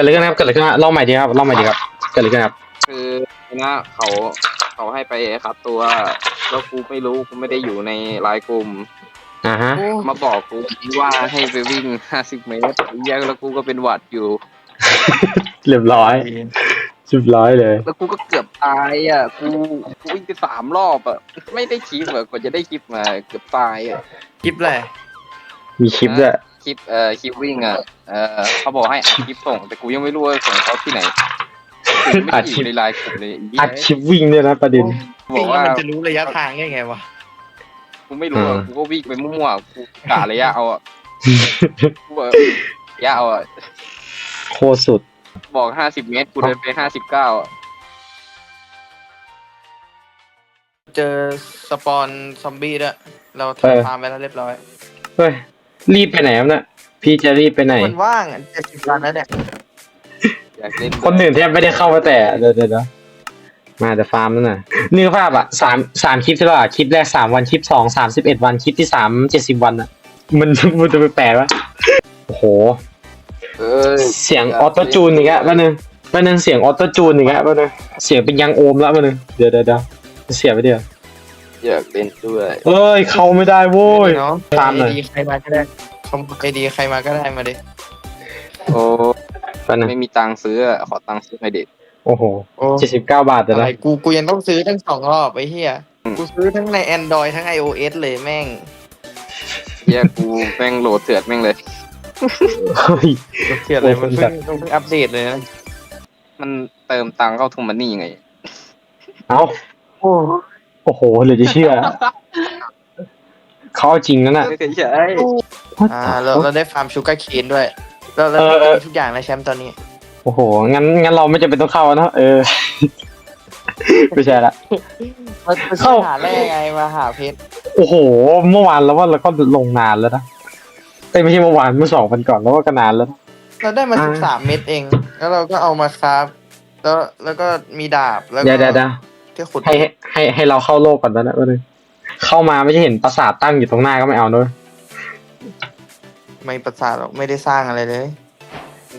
กิดอะไรขึ้นครับเกิดอะไรขึ้นครับเล่าใหม่ดีครับเล่าใหม่ดีครับเกิดอะไรขึ้นครับคือนะเขาเขาให้ไปครับตัวแล้วกูไม่รู้กูไม่ได้อยู่ในไลน์กลุ่ม อ่าฮะมาบอกกูว่าให้ไปวิ่ง50เมตรแยกแล้วกูก็เป็นหวัดอยู่ เรียบร้อยเรียบร้อยเลย แล้วกูก็เกือบตายอะกูกูวิ่งไปสามรอบอะไม่ได้คลิปอะกว่าจะได้คลิปมาเกือบตายอะคลิปอะไรมีคลิปด้วย คลิปเอ่อคลิปวิ่งอะเอ่อเขาบอกให้อัดคลิปส่ง แต่กูยังไม่รู้ว่าส่งเขาที่ไหนกูไม่ได้อยู่ในไลน์กลุ่มเลยไอ้เหี้ยอัดคลิปวิ่งด้วยนะประเด็นบวิ่อกงแล้วว่ามันจะรู้ระยะทางได้ไงวะกูไม่รู้อะอ่ากูก็วิ่งไปมั่วๆกูกะระยะเอาอะกูบอกระยะเอาอะโคตรสุด บอก50เมตรกูเดินไป59อะเจอสปอนซอมบี้ด้วยเราเออทำฟาร์มไปแล้วเรียบร้อยเฮ้ย รีบไปไหนครับเนี่ยพี่จะรีบไปไหน มันว่างเจ็ดสิบวันแล้วเนี่ยอยากเล่นคนอื่นแทบไม่ได้เข้ามาแต่เดี๋ยวเดี๋ยวเดี๋ยวมาแต่ฟาร์มนั่นน่ะนึกภาพอะสามสามคลิปใช่ป่ะคลิปแรกสามวันคลิปสองสามสิบเอ็ดวันคลิปที่สามเจ็ดสิบวันอะ มันมันจะไปแปลวะโอ้โห เอ้ยเสียงออโต้จูนอีกแล้วแป๊บนึงแป๊บนึงเสียงออโต้จูนอีกแล้วแป๊บนึงเสียงเป็นยังโอมแล้วแป๊บนึงเดี๋ยวเดี๋ยวเดี๋ยวเสียไปเดี๋ยว อยากเล่นด้วยเอ้ย เข้าไม่ได้โว้ย เนาะตามหน่อยไอดีใครมาก็ได้คอมไอดีใครมาก็ได้มาดิโอ้แป๊บนึงไม่มีตังค์ซื้ออะขอตังค์ซื้อหน่อยเด็ดโอ้โหโอ้เจ็ดสิบเก้าบาทแต่อะไรละกูกูยังต้องซื้อทั้งสองรอบไอ้เหี้ยกูซื้อทั้งใน Android ทั้ง iOS เลยแม่งเฮียกูแม่งโหลดเถื่อนแม่งเลย เฮ้ย เสียเลยโอ้มันคนแบเพิ่บงเพิ่งอัปเดตเลยนะมันเติมตังค์เข้าทูมันนี่ไง เอ้าโอ้ โอ้โหเหลือจะเชื่อ เขาเอาจริงนั่นน่ะไม่เคยใช่อ่าเราเราได้ฟาร์มชูการ์เคนด้วย เราเราเออเออ ได้ทุกอย่างแล้วแชมป์ตอนนี้ โอ้โห งั้นงั้นเราไม่จำเป็นต้องเข้าเนอะเออ ไม่ใช่ละมาเข้า หาแร่ไงมาหาเพชรโอ้โห เมื่อวานแล้วว่าเราก็ลงนานแล้วนะเอ้ยไม่ใช่เมื่อวานเมื่อสองวันก่อนแล้วว่าก็นานแล้วนะ เราได้มาอ่า สิบสามเม็ดเอง แล้วเราก็เอามาคราฟแล้วแล้วก็มีดาบแล้วก็เดี๋ยวเดี๋ยวเดี๋ยว ที่ขุดให้ให้ให้ให้เราเข้าโลกก่อนตอนนั้นเลยเข้ามาไม่ใช่เห็นปราสาทตั้งอยู่ตรงหน้าก็ไม่เอาด้วยไม่ประสาทหรอกไม่ได้สร้างอะไรเลย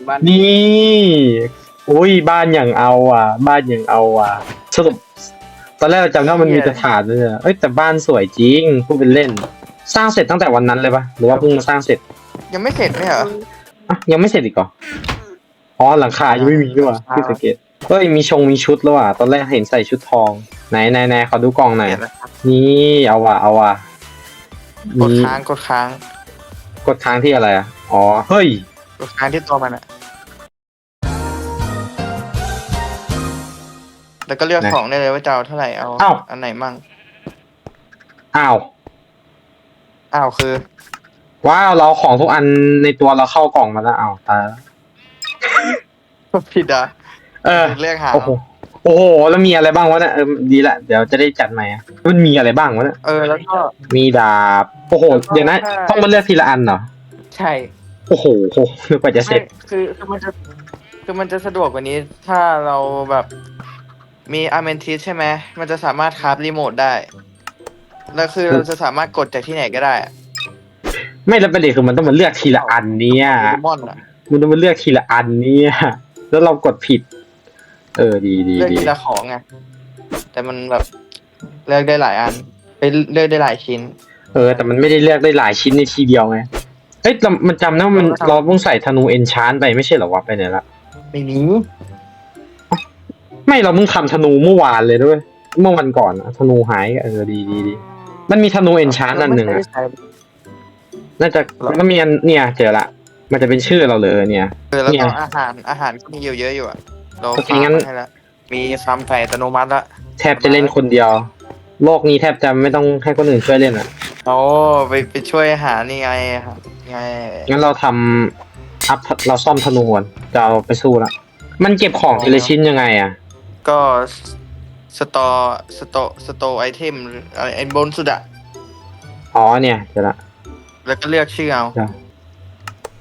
บ้านนี่อุ้ยบ้านอย่างเอาอะ บ้านอย่างเอาอะสรุปตอนแรกเราจำได้ว่ามันมีแต่ฐานเลยอะเอ้ยแต่บ้านสวยจริงพูดเป็นเล่น สร้างเสร็จตั้งแต่วันนั้นเลยปะหรือว่าเพิ่งมาสร้างเสร็จ ยังไม่เสร็จไหมเหรออะยังไม่เสร็จอีกเหรออ๋อหลังคายังไม่มีด้วยว่ะที่สังเกต เฮ้ยมีชงมีชุดแล้วว่ะ ตอนแรกเห็นใส่ชุดทอง ไหนไหนไหนขอดูกล่องหน่อยเสร็จแล้วครับนี่เอาว่ะเอาว่ะกดมีค้างกดค้างกดค้างที่อะไรอะ อ๋อ เฮ้ย กดค้างที่ตัวมันอะแล้วก็เลือกนะของได้เลยว่าจะเอาเท่าไหร่เอาอ้าว อันไหนมั่งอ้าว อ้าวคือ ว้าวเราเอาของทุกอันในตัวเราเข้ากล่องมาแล้วอ้าวตายแล้วผิดอะ เออเลือกหาโอ้โหโอ้โหแล้วมีอะไรบ้างวะเนี่ยเออดีละเดี๋ยวจะได้จัดใหม่อะมันมีอะไรบ้างวะเนี่ยเออแล้วก็ มีดาบโอ้โหเดี๋ยวนะใช่ต้องมาเลือกทีละอันเหรอใช่โอ้โหโหนึกว่าจะเสร็จ ไม่คือคือมันจะคือมันจะสะดวกกว่านี้ ถ้าเราแบบมีอาร์เมนทิสใช่ไหมมันจะสามารถคราฟรีโมทได้ แล้วคือเราจะสามารถกดจากที่ไหนก็ได้อะไม่แล้วประเด็นคือมันต้องมาเลือกทีละอันเนี่ยโปเกมอนอะมันต้องมาเลือกทีละอันเนี่ย แล้วเรากดผิด เออดีดีเลือกดีทีละของไงแต่มันแบบเลือกได้หลายอันไปเลือกได้หลายชิ้น เออ แต่มันไม่ได้เลือกได้หลายชิ้นในทีเดียวไงเอ้ยเรามันจำนะว่ามันเราทำเราต้องใส่ธนูเอนชานไปไม่ใช่เหรอวะไปไหนละไม่มีไม่เราเพิ่งทำธนูเมื่อวานเลยด้วย เมื่อวันก่อนอะธนูหายเออดีดีดีมันมีธนูเอนชานอันหนึ่งไม่อะได้ใช้น่าจะหรอก็มีอันเนี่ยเจอละ มันจะเป็นชื่อเราเลยเนี่ย เออแล้วเนี่ก็ยอาหารอาหารก็มีเยอะๆอยู่อะ เราโอเคฟาร์มงั้น ให้ละมีฟาร์มไก่อัตโนมัติละแทบจะเล่นคนเดียว โลกนี้แทบจะไม่ต้องให้คนอื่นช่วยเล่นอะ โอ้ไปไปช่วยหานี่ไงครับไงงั้นเราทำอัพเราซ่อมธนูก่อนจะเอาไปสู้ละ มันเก็บของทีละชิ้นยังไงอะ ก็สตอสตอสตอไอเทมอะไรไอ้บนสุดอะอ๋อเนี่ยเจอละ แล้วก็เลือกชื่อเอา จ้ะ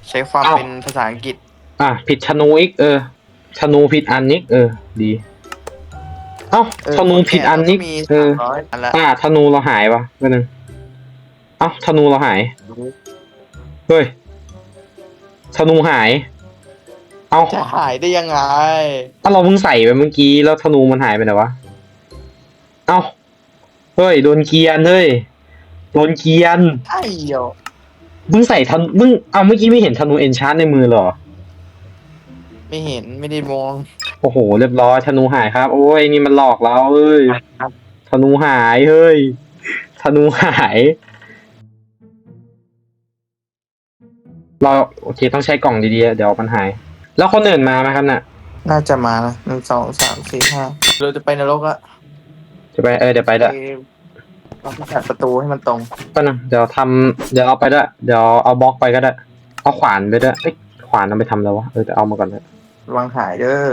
ใช้ความเอ้าเป็นภาษาอังกฤษ อะผิดธนูอีกเออ ธนูผิดอันนิกเออ ดี เอ้าเออธนูผิดอันนิกมีเอสาอมร้อยอันละอ่าธนูเราหายวะก็นึงเอ้าธนูเราหาย เฮ้ยธนูหาย เอาจะหายได้ยังไง ถ้าเราเพิ่งใส่ไปเมื่อกี้แล้วธนูมันหายไปไหนวะ เอาเฮ้ยโดนเกียนเฮ้ย โดนเกียน ไอ้เหี้ยวมึงใส่ธนูมึงเอาเมื่อกี้ไม่เห็นธนูเอนชาร์ในมือเหรอ ไม่เห็นไม่ได้มองโอ้โห เรียบร้อยธนูหายครับ โอ้ยนี่มันหลอกเราเอ้ยครับธนูหายเฮ้ยธนูหาย เราโอเคต้องใช้กล่องดีๆเดี๋ยวมันหาย แล้วคนอื่นมาไหมครับน่ะ น่าจะมานะหนึ่งสองสามสี่ห้าเราจะไปนรกละจะไปเออเดี๋ยวไปด้วยเราต้องจัดประตูให้มันตรง ก็นะเดี๋ยวทำเดี๋ยวเอาไปด้วยเดี๋ยวเอาบล็อกไปก็ได้ เอาขวานไปด้วยเอ้ยขวานเอาไปทำแล้ววะเออแต่เอามาก่อนเลย ระวังหายเด้อ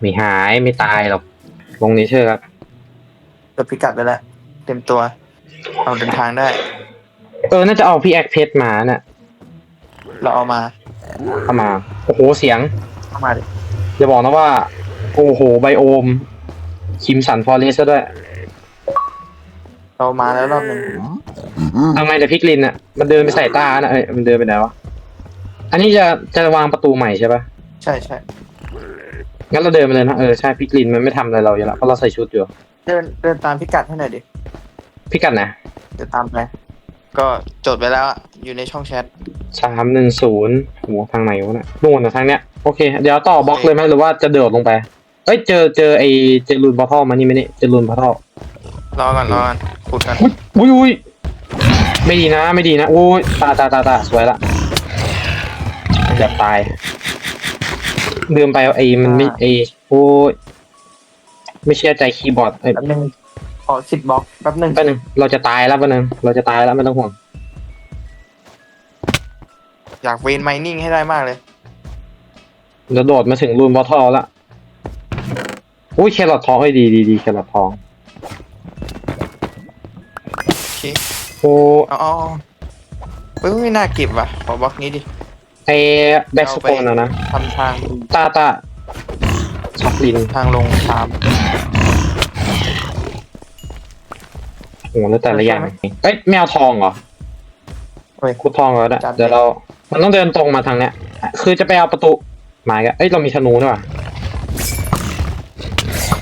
ไม่หายไม่ตายหรอกลงนี้เชื่อครับจดพิกัดไปแล้วเต็มตัว เอาเดินทางได้ เออน่าจะเอาพี่แอคเพชรมาน่ะเราเอามาเอามาโอ้โหเสียงเอามาดิอย่าบอกนะว่า โอ้โหไบโอม คิมสันฟอเรสซะด้วยเรามาแล้วรอบหนึ่งทำไมแต่พิกลินอะมันเดินไปใส่ตาน่ะเอ้ยมันเดินไปไหนวะอันนี้จะจะวางประตูใหม่ใช่ปะใช่ใช่งั้นเราเดินไปเลยนะ เออ ใช่พิกลินมันไม่ทำอะไรเราอยู่แล้วเพราะเราใส่ชุดอยู่ เดินเดินตามพิกัดให้หน่อยดิพิกัดนะเดี๋ยวตามไปก็จดไปแล้วอะอยู่ในช่องแชทสามหนึ่งศูนย์โหทางไหนวะเนี่ยนู่นนะทางเนี้ย โอเค เดี๋ยวต่อบล็อกเลยไหมหรือว่าจะเดินลงไป เอ้ย เจอ เจอไอเจอรูนบอทอลมานี่ไหมนี่เจอรูนบอทอลรอก่อนรอก่อนขุดกันอุ้ยอุ้ยไม่ดีนะ ไม่ดีนะอุ้ยตาตาตาตาสวยละเกือบตาย เดิมไปไอ้มันไม่ไอ้โอ้ยไม่เชื่อใจคีย์บอร์ดเอ้ยแป๊บนึงขอสิบบล็อกแป๊บนึงแป๊บนึงเราจะตายแล้วแป๊บนึงเราจะตายแล้วไม่ต้องห่วง อยากเวนไมนิ่งให้ได้มากเลย เราโดดมาถึงรูนบอทอลละอุ้ยแครอททองไอ้ยดีดีดีแครอททองโอเคโอ้เอาเอาเอาเฮ้ยไม่น่าเก็บว่ะ ขอบล็อกนี้ดิ ไอ้แบ็กสโปนอะนะทำทางตาตาช็อกลินทางลงตามโอ้แล้วแต่ละอย่างใช่ไหมเอ้ยแมวทองเหรอเฮ้ยคุดทองแล้วนะจัดเลยเดี๋ยวเรา มันต้องเดินตรงมาทางเนี้ย คือจะไปเอาประตูหมายกันเอ้ยเรามีธนูด้วยว่ะ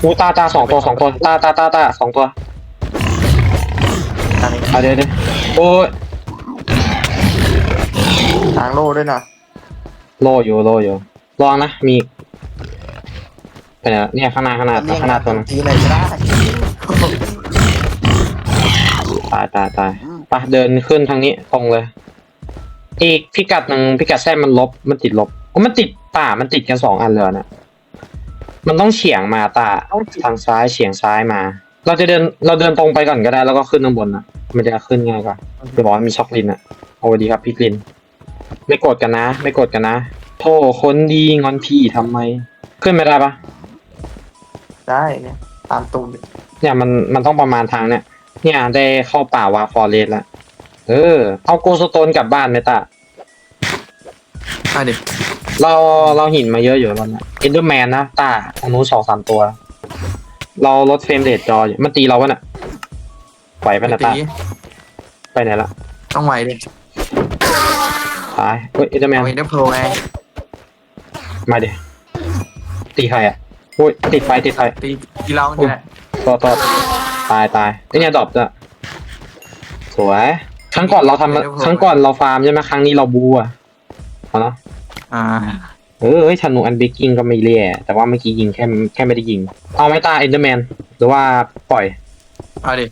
อูตาตาสองตัวสองตัวตาตาตาตาสองตัวทางนี้เอาเดี๋ยวเดี๋ยวโอ้ยทางโล่ด้วยนะ โลอยู่โลอยู่ลองนะมีไปไหนละเนี่ยข้างหน้าข้างหน้าข้างหน้าตัวนึงทีไหนก็ได้ตายตายตายไปเดินขึ้นทางนี้ตรงเลย อีกพิกัดหนึ่งพิกัดแท้มันลบมันติดลบโอ้มันติดป่ามันติดกันสองอันเลยเหรอนะมันต้องเฉียงมาตาทางซ้ายเฉียงซ้ายมา เราจะเดินเราเดินตรงไปก่อนก็ได้แล้วก็ขึ้นข้างบนนะมันจะขึ้นง่ายกว่าจะบอกว่ามีช็อกลินอะเอาไว้ดีครับพี่ลิน ไม่โกดกันนะ ไม่โกดกันนะโทษคนดีงอนพี่ทำไม ขึ้นไม่ได้ปะได้เนี่ย ตามตูนดิเนี่ยมันมันต้องประมาณทางเนี่ย เนี่ยได้เข้าป่าวาฟอเรสแล้วเออ เอาโกสโตนกลับบ้านไหมตาอะดิเราเราหินมาเยอะอยู่แล้วนะเอนเดอร์แมนนะตาอันนู้นสองสามตัว เราลดเฟรมเรทจออยู่มันตีเราวะน่ะไหวปะน่ะตาตีไปไหนละต้องไหวดิ ตายเฮ้ยเอเดอร์แมนเอาเอ็นเดอร์โพไงมาดิตีใครอะโอ้ยติดไฟติดไฟตีตีเราเนี่ยแหละต่อต่อตายตายไอเนี่ยดรอปจะสวยครั้งก่อนเราทำครั้งก่อนเราฟาร์มใช่ไหมครั้งนี้เราบูอะเอาเนาะอ่าเออเฮ้ยธนูอันเบกกิ้งก็ไม่เลี่ยแต่ว่าเมื่อกี้ยิงแค่แค่ไม่ได้ยิง เอาไหม่ตาเอนเดอร์แมนหรือว่าปล่อย เอาดิ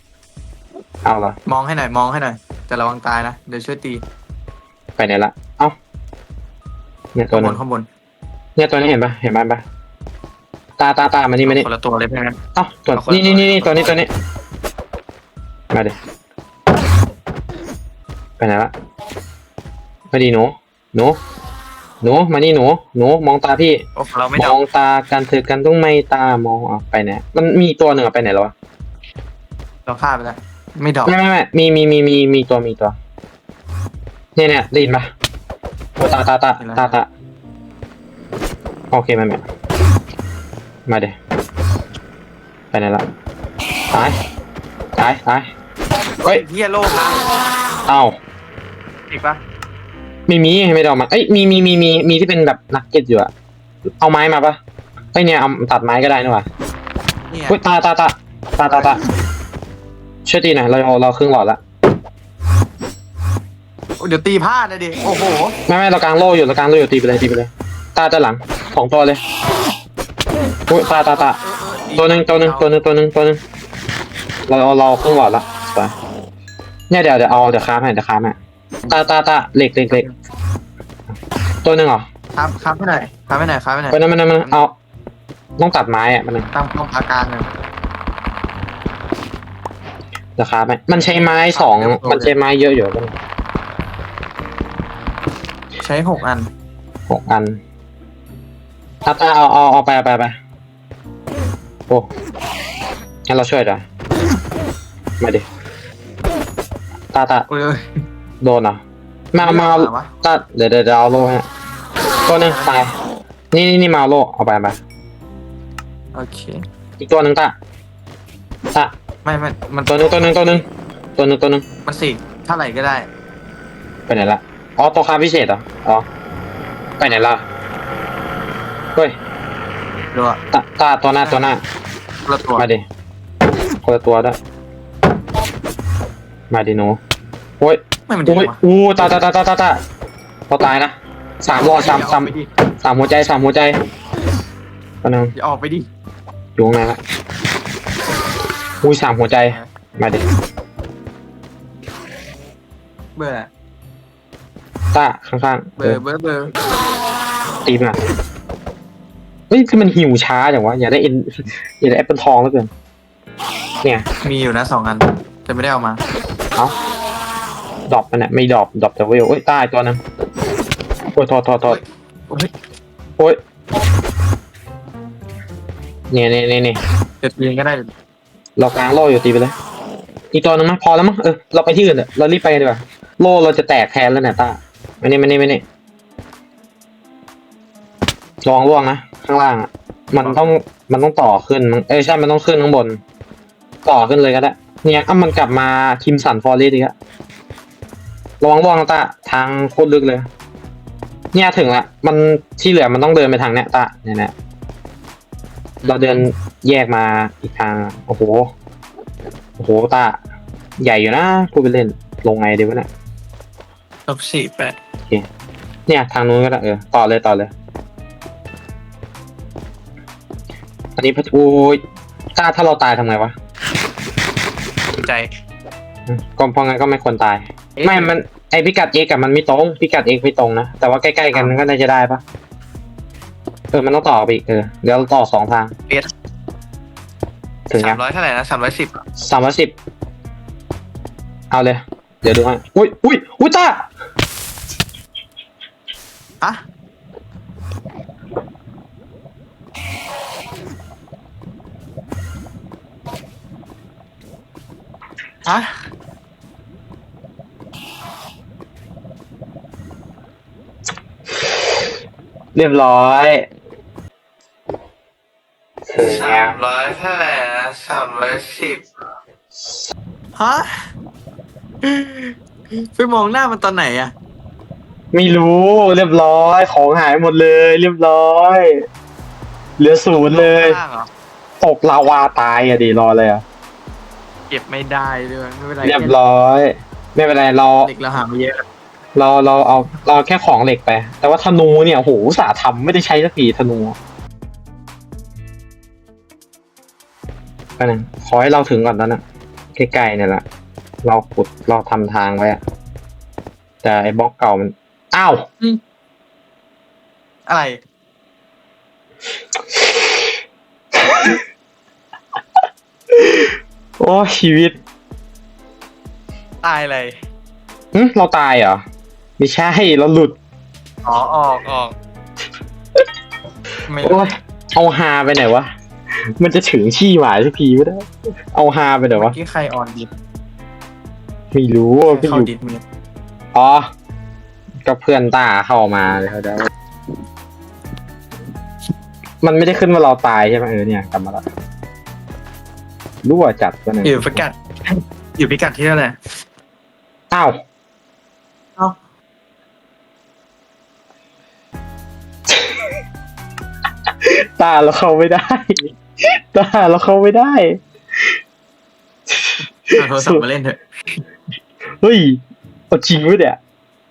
เอาเหรอมองให้หน่อยมองให้หน่อยแต่ระวังตายนะเดี๋ยวช่วยตี ไปไหนละ เอ้า เนี่ยตัวข้างบนั้นนข้างบนเนี่ยตัวนี้เห็นปะเห็นบ้านปะตาตาตามานี่มานี่คนละตัวเลยเพื่อนเอ้าตัวเอาคนละนี่นี่นี่นี่ตัวนี้ตัวนี้ มาดิไปไหนละมาดิหนู หนู หนู มานี่หนู หนู มองตาพี่ โอ้เราไม่มดัอบงตากันเธอกันต้องไม่ตามองเอาไปไหนมันมีตัวหนึ่งอะไปไหนแล้ววะเราฆ่าไปแล้วไม่ดอกไม่ไม่ไม่มีมีมีมีมีตัวมีตัว เนี่ยเนี่ยได้ยินปะโอ้ตาตาตาตาตาโอเคมาแม่มาเดี๋ยวไปไหนละตายตายตายเฮ้ยเฮียโลกนะเอ้าอีกปะไม่มีไม่ได้เอามาเอ้ยมีมีมีมีมีที่เป็นแบบนักเก็ตอยู่อะเอาไม้มาปะเอ้ยเนี่ยเอาตัดไม้ก็ได้นี่หว่าเนี่ยเฮ้ยตาตาตาตาตาตาช่วยตีหน่อยเราเราเราครึ่งหลอดละ เดี๋ยวตีพลาดนะดิ โอ้โห ไม่ไม่เรากลางโล่อยู่เรากลางโล่อยู่ตีไปเลยตีไปเลย ตาตาหลังสองตัวเลยอุ้ยตาตาตาตัวหนึ่งตัวหนึ่งตัวหนึ่งตัวหนึ่งตัวหนึ่งเราเราเราครึ่งหลอดละไปเนี่ยเดี๋ยวเดี๋ยวเอาเดี๋ยวค้าให้เดี๋ยวค้าให้ตาตาตาเหล็กเหล็กเหล็กตัวหนึ่งเหรอครับครับไปไหนครับไปไหนครับไปไหนไปนั่นมันนั่นมันเอาต้องตัดไม้อะมันงตามตรงอาการเลยเดี๋ยวค้าให้มันใช้ไม้สองมันใช้ไม้เยอะอยู่มัน ใช้หกอัน หกอันตาตาเอาเอาเอาไปเอาไปเอาไปโอ้งั้นเราช่วยเดี๋ยวมาดิตาตาโอ้ยเอ้ยโดนเหรอมามาไม่เอาวะตาเดี๋ยวเดี๋ยวเดี๋ยวเอาโล่ให้ตัวหนึงตายนี่นี่นี่มาเอาโล่เอาไปเอาไปโอเค อีกตัวหนึ่งตาตาไม่ไม่มันตัวหนึ่งตัวหนึ่งตัวหนึ่งตัวหนึ่งตัวหนึ่งมันสี่เท่าไหร่ก็ได้ไปไหนละ อ๋อตัวคาพิเศษเหรอ อ๋อ ไปไหนละเฮ้ยดูอะตาตาตัวหน้าตัวหน้า คนละตัวมาดิคนละตัวด้วย มาดิหนูโอ้ยไม่มันดีโอ้ย วะอู้ตาตาตาตาตาตาเราตายนะสามรอดสามสามอย่ออกไปดิสามหัวใจสามหัวใจก็นึงอย่าออกไปดิอยู่ข้างในละอุ้ยสามหัวใจ มาดิเบื่อ ตาข้างๆเบื่อเบื่อเบื่อตีมาเฮ้ยคือมันหิวช้าอย่างวะอยากได้เอ็นอยากได้แอปเปิลทองแล้วเกินเนี่ยมีอยู่นะสองอันแต่ไม่ได้เอามาเอ้าดรอปมันเนี่ยไม่ดรอปดรอปแต่เวลเอ้ยตายตัวนึงโอ้ยโทษโทษโทษโอ้ย โอ้ยเนี่ยเนี่ยเนี่ยเนี่ยเดี๋ยวยิงก็ได้เรากลางโล่อยู่ตีไปเลย อีกตัวนึงมั้ยพอแล้วมั้ง เออ เราไปที่อื่นเถอะเรารีบไปกันดีกว่า โล่เราจะแตกแทนแล้วเนี่ยตา ไม่นี่ไม่นี่ไม่นี่ลองล่วงนะข้างล่างอะมันต้องมันต้องต่อขึ้นมั้งเอ้ยใช่มันต้องขึ้นข้างบน ต่อขึ้นเลยก็ได้ เนี่ยอะมันกลับมาคิมสันฟอร์เรสอีกอะระวังล่วงนะตาทางโคตรลึกเลย เนี่ยถึงละมันที่เหลือมันต้องเดินไปทางเนี้ยตาเนี่ยเนี่ยเราเดินแยกมาอีกทางโอ้โหโอ้โหตาใหญ่อยู่นะพูดไปเล่นลงไงดีวะเนี่ย ลบสี่แปดเนี่ยทางนู้นก็ได้เออต่อเลยต่อเลย อันนี้พระโอ้ยถ้าถ้าเราตายทำไงวะใจอืมก็เพราะงั้นก็ไม่ควรตาย เอ๊ะไม่มันไอพิกัดเอกกับมันไม่ตรงพิกัดเอกไม่ตรงนะแต่ว่าใกล้ๆกันก็น่าจะได้ปะเออมันต้องต่อไปอีกเออเดี๋ยวเราต่อสองทางเอ็ดถึงสายัมงร้อยเท่าไหร่นะสามร้อยสิบสามร้อยสิบเอาเลยเดี๋ยวดูให้อุ้ยอุ้ยอุ้ยตาอะอะเรียบร้อยถึงสายัมงร้อยเท่าไหร่นะสามร้อยสิบฮะ ไปมองหน้ามันตอนไหนอะไม่รู้เรียบร้อย ของหายหมดเลย เรียบร้อย เหลือศูนย์เลย ข้างหรอตกลาวาตายอะดีรอเลยอะเก็บไม่ได้ด้วยไม่เป็นไรเรียบร้อย ไม่เป็นไรเราเด็กเราหามาเยอะเราเราเอาเราแค่ของเหล็กไป แต่ว่าธนูเนี่ยโหอุตสาห์ทำไม่ได้ใช้สักทีธนูก็นึงขอให้เราถึงก่อนตอนนั้นใกล้ๆเนี่ยแหละ เราขุดเราทำทางไว้อะแต่ไอ้บล็อกเก่ามัน อ้าว อะไร โอ้ชีวิตตายเลยหึเราตายเหรอ ไม่ใช่ เราหลุด อ๋อ ออกออกไม่โอ้ยเอาฮาไปไหนวะ มันจะถึงชี่หมายสักทีไม่ได้ เอาฮาไปไหนเมื่วะอกี้ใครออนดิส ไม่รู้เข้าดิสมึงเลยอ๋อก็เพื่อนตาเข้ามาเลยวเดี๋ยวมันไม่ได้ขึ้นมาเราตายใช่ไหมเออเนี่ยกลับมาแล้วรั่วจัดก็เนอยู่พิกัด อยู่พิกัดที่เท่าไหร่อ้าวตาเราเข้าไม่ได้ ตาเราเข้าไม่ได้ เอาโทรศัพท์มาเล่นเถอะ เฮ้ยเอาจริงวะเนี่ย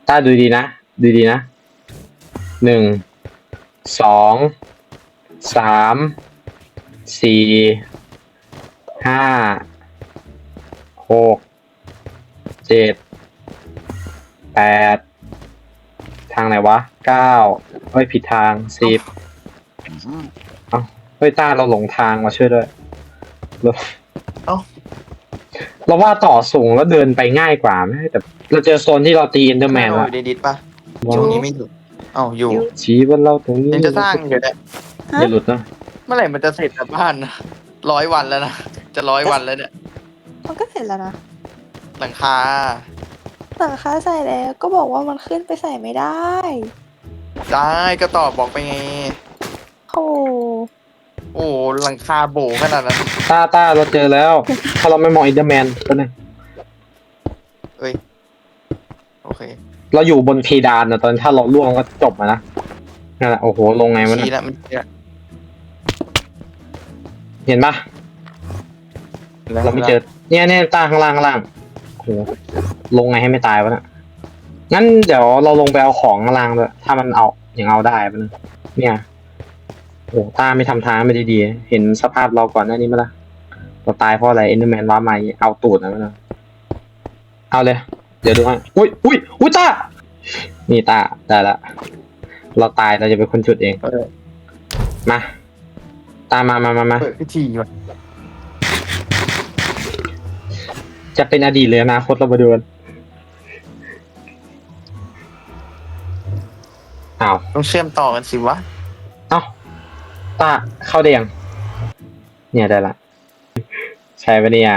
ตาดูดีนะ ดูดีนะหนึ่งสองสามสี่ห้าหกเจ็ดแปดทางไหนวะเก้าเฮ้ยผิดทางสิบเอ้าเฮ้ยต้าเราหลงทางมาช่วยด้วยเราเอ้า เราว่าต่อสูงแล้วเดินไปง่ายกว่าไหมแต่เราเจอโซนที่เราตีเอนเดอร์แมนอแล้วยู่ในดิสปะช่วงนี้ไม่อยู่เอ้าอยู่ชี้บนเราตรงนี้ยังจะสร้างอยู่เนี่ยอย่าหลุดนะเมื่อไหร่มันจะเสร็จอะบ้านนะร้อยวันแล้วนะจะร้อยวันแล้วเนี่ยมันก็เสร็จแล้วนะหลังคาหลังคาใส่แล้วก็บอกว่ามันขึ้นไปใส่ไม่ได้ได้ก็ตอบบอกไปไงโอ้โอ้หลังคาโบขนาดนั้น ต้าต้าเราเจอแล้ว ถ้าเราไม่มองเอนเดอร์แมนก็นึงเอ้ย โอเคเราอยู่บนเพดานนะตอนถ้าเราล่วงก็จบอะนะนั่นแหละโอ้โหลงไงวะชี้เนี่ยแล้วมันชี้แล้วเห็นปะเราไม่เจอ เนี่ยเนี่ยต้าข้างล่างข้างล่างโอ้โหลงไงให้ไม่ตายวะเนะงั้นเดี๋ยวเราลงไปเอาของข้างล่างด้วยถ้ามันเอาอย่างเอาได้ปะเนะเนี่ย โอ้ตาไม่ทำทางไม่ดีๆ เห็นสภาพเราก่อนหน้านี้มั้ยล่ะเราตายเพราะอะไรเอ็นเดอร์แมนว่ามาเอาตูดนะมั้ยล่ะเอาเลย เดี๋ยวดูให้อุ้ยอุ้ยอุ้ยตา นี่ตาได้ละ เราตายเราจะเป็นคนจุดเองเออมา ตามมามามามาเปิดพิธีว่ะจะเป็นอดีตเลยอนาคตเรามาดูกันอ้าว ต้องเชื่อมต่อกันสิวะเอ้า ตาเข้าได้ยังเนี่ยได้ละใช่ปะเนี่ย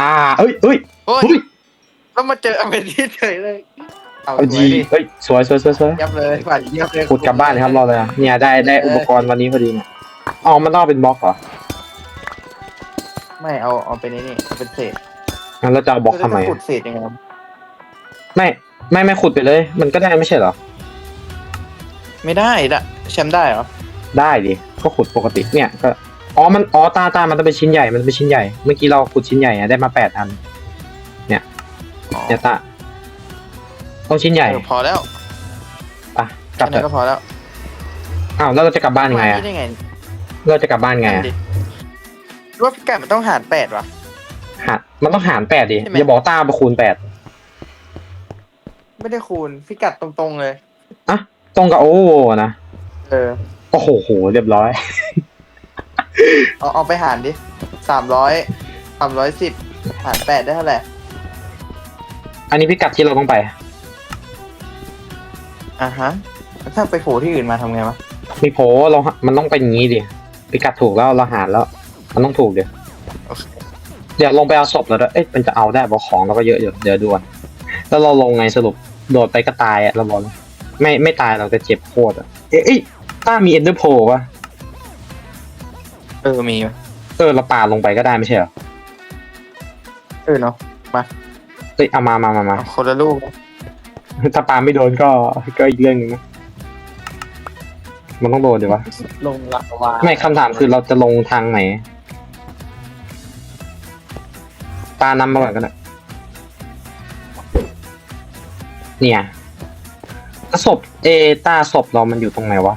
อ่าเอ้ยเอ้ยโอ้ยเฮ้ยแล้วมาเจออเมริกเฉยเลยเอาเอาสจีวยดิเฮ้ยสวยสวยสวยสวยยับเลยฝ่ายยับเลยขุดกลับบ้านเลยครับรอเลยอะเนี่ยได้ได้อุปกรณ์วันนี้พอดีเนี่ยอ๋อมันต้องเอาเป็นบล็อกเหรอไม่เอาเอาเป็นไอ้นี่เอาเป็นเศษงั้นเราจะเอาบล็อกทำไมจะขุอะดเศษยังไงวะไม่ไม่ไม่ขุดไปเลย มันก็ได้ไม่ใช่เหรอ ไม่ได้ละแชมป์ได้เหรอได้ดิ ก็ขุดปกติเนี่ยก็อ๋อมันอ๋อตาตามันต้องเป็นชิ้นใหญ่มันเป็นชิ้นใหญ่เมื่อกี้เราขุดชิ้นใหญ่อะได้มาแปดอันอ๋อเนี่ยตาต้องชิ้นใหญ่เออพอแล้วอะกลัแค่บเถนั้นก็อะพอแล้วอ้าวแล้วเราจะกลับบ้านยังไงมาอะที่ได้ไงเราจะกลับบ้านไงนั่อะนดิว่าพิกัดมันต้องหารแปดวะ หามันต้องหารแปดดิใช่ไหม อย่าบอกตามาคูณแปดไม่ได้คูณพิกัดตรงๆเลยอะตรงกับโอ้นะเออ โอ้โหโหเรียบร้อย เอาเอาไปหารดิสามร้อยสามร้อยสิบหารแปดได้เท่าไหร่ อันนี้พิกัดที่เราต้องไป อะฮะแล้วถ้าไปโผล่ที่อื่นมาทำไงวะ มีโพเรามันต้องเป็นอย่างนี้ดิพิกัดถูกแล้วเราหารแล้ว มันต้องถูกเดี๋ยวโอเค เดี๋ยวลงไปเอาศพแล้วด้วยเอ๊ะมันจะเอาได้บอกของเราก็เยอะอยู่เดี๋ยวด่วนแล้วเราลงไงสรุปโดดไปก็ตายอะเราบอกเลยไม่ไม่ตายเราจะเจ็บโคตรอะเอ๊ะเอ้ย ต้ามีเอ็นเดอร์โพวะเออมีเออเราปาลงไปก็ได้ไม่ใช่เหรอเออเนาะเอ้ยเอามามามามา เอาคนละลูกถ้าปาไม่โดนก็ก็อีกเรื่องหนึงนะมันต้องโดนดีวะ ลงละวาไม่คำถามคือเราจะลงทางไหน ตานำมาก่อนก็ได้เนี่ยแล้วศพเอตาศพเรามันอยู่ตรงไหนวะ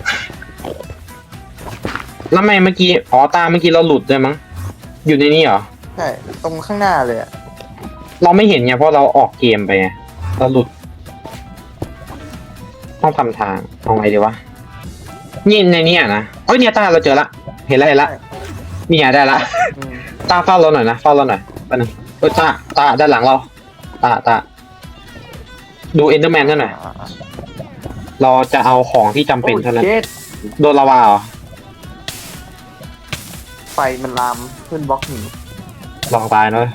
แล้วทำไมเมื่อกี้อ๋อตาเมื่อกี้เราหลุดด้วยมั้งอยู่ในนี้เหรอใช่ตรงข้างหน้าเลยอะเราไม่เห็นไงเพราะเราออกเกมไปไงเราหลุด ต้องทำทางเอาไงดีวะนี่ในนี้อะนะเอ้ยเนี่ยตาเราเจอละ เห็นแล้วเห็นละเนี่ยได้ละ อืมตาเฝ้าเราหน่อยนะเฝ้าเราหน่อยแป๊บนึงเออตาตาด้านหลังเรา ตาตาดูเอนเดอร์แมนหน่อย เราจะเอาของที่จำเป็นเท่านั้น โอ้ยจ็ดโดนลาวาเหรอไฟ มันลามขึ้นบล็อกหนีลองตายเนอะ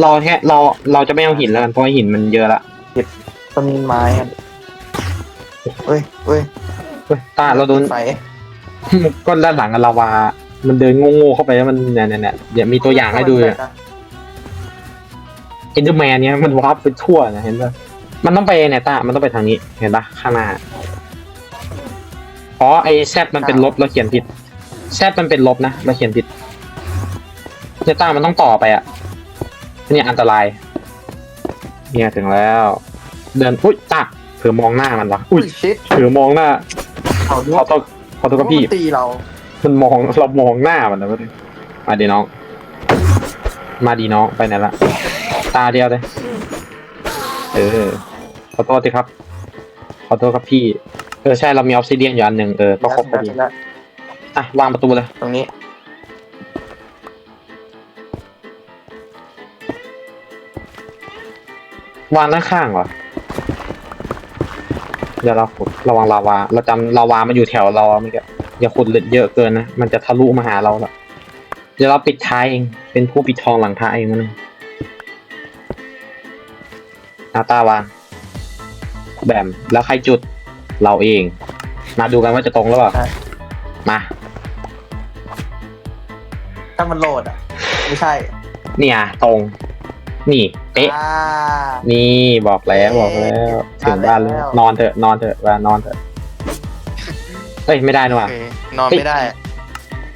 เราแค่เราเราจะไม่เอาหินแล้วกันเพราะว่าหินมันเยอะละต้นไม้อะเฮ้ยเฮ้ยเฮ้ยตาเราโดน ไฟก็ด้านหลังกับลาวา มันเดินโง่ๆเข้าไปแล้วมันเนี่ยเนี่ยเนี่ยเดี๋ยวมีตัวอย่างให้ดูเนี่ยเอนเดอร์แมนเนี่ยมันวาร์ปไปทั่วนะเห็นปะมันต้องไปเนี่ยตามันต้องไปทางนี้ เห็นปะข้างหน้า อ๋อไอแซดมันเป็นลบเราเขียนผิด แซดมันเป็นลบนะเราเขียนผิดเนี่ยต้ามันต้องต่อไปอะเนี่ยอันตราย เนี่ยถึงแล้ว เดินอุ้ยตาเผื่อมองหน้ามันวะอุ้ยชิดเผื่อมองหน้าเขาด้ขวอยโทษขอโทษครับพี่มันตีเรา มันมองเรามองหน้ามันนะเว้ยมาดีน้อง มาดีน้องไปไหนละตาเดียวเลยเออขอโทษทีครับขอโทษครับพี่ เออใช่เรามีออฟซิเดียนอยู่อันหนึ่งเออก็ครบพอดีถึงแล้ว อะวางประตูเลยตรงนี้ วางด้านข้างเหรอเดี๋ยวเราขุดระวังลาวา เราจำลาวามาอยู่แถวเราเมื่อกี้อย่าขุดเยอะเกินนะ มันจะทะลุมาหาเราละเดี๋ยวเราปิดท้ายเอง เป็นผู้ปิดทองหลังท้ายเองมั้งอาตาวางแบมแล้วใครจุดเราเอง มาดูกันว่าจะตรงหรือเปล่าใช่มา ถ้ามันโหลดอะ ไม่ใช่เนี่ยตรง นี่เป๊ะอ่า นี่บอกแล้วบอกแล้วถึงบ้านแล้วแล้วนอนเถอะนอนเถอะว่านอนเถอะเอ้ยไม่ได้นะโอว่ะเคนอนไม่ได้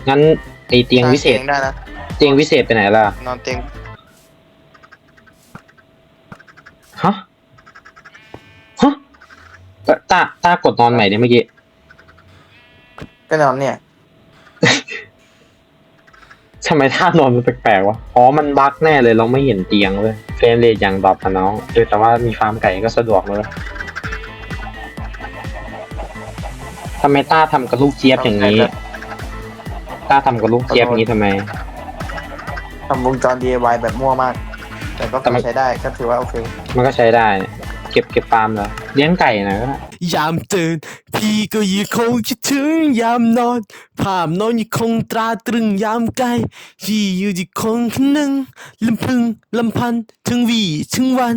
งั้นไอเตียงวิเศษ สร้าตียงได้นะ เตียงวิเศษไปไหนล่ะนอนเตียงฮะฮะตาตาตากดนอนใหม่ดิเมื่อกี้ก็นอนเนี่ย ทำไมท่านอนมันแปลกๆวะ อ๋อ มันบั๊กแน่เลยเราไม่เห็นเตียงเลยเฟรมเรทอย่างดรอปอะน้องเออแต่ว่ามีฟาร์มไก่ก็สะดวกเลยทำไมต้าทำกับลูกเจี๊ยบอย่างนี้ ต้าทำกับลูกเจี๊ยบอย่างนี้ทำไมทำวงจร DIY แบบมั่วมาก แต่ก็แต่มันใช้ได้ก็ถือว่าโอเค มันก็ใช้ได้ เก็บเก็บฟาร์มเหรอเลี้ยงไก่หนะก็ได้ยามตื่นพี่ก็ยังคงคิดถึงยามนอนภาพนอนยังคงตราตรึงยามไกลพี่อยู่ที่คงคนหนึ่งลำพึงลำพันถึงวีถึงวัน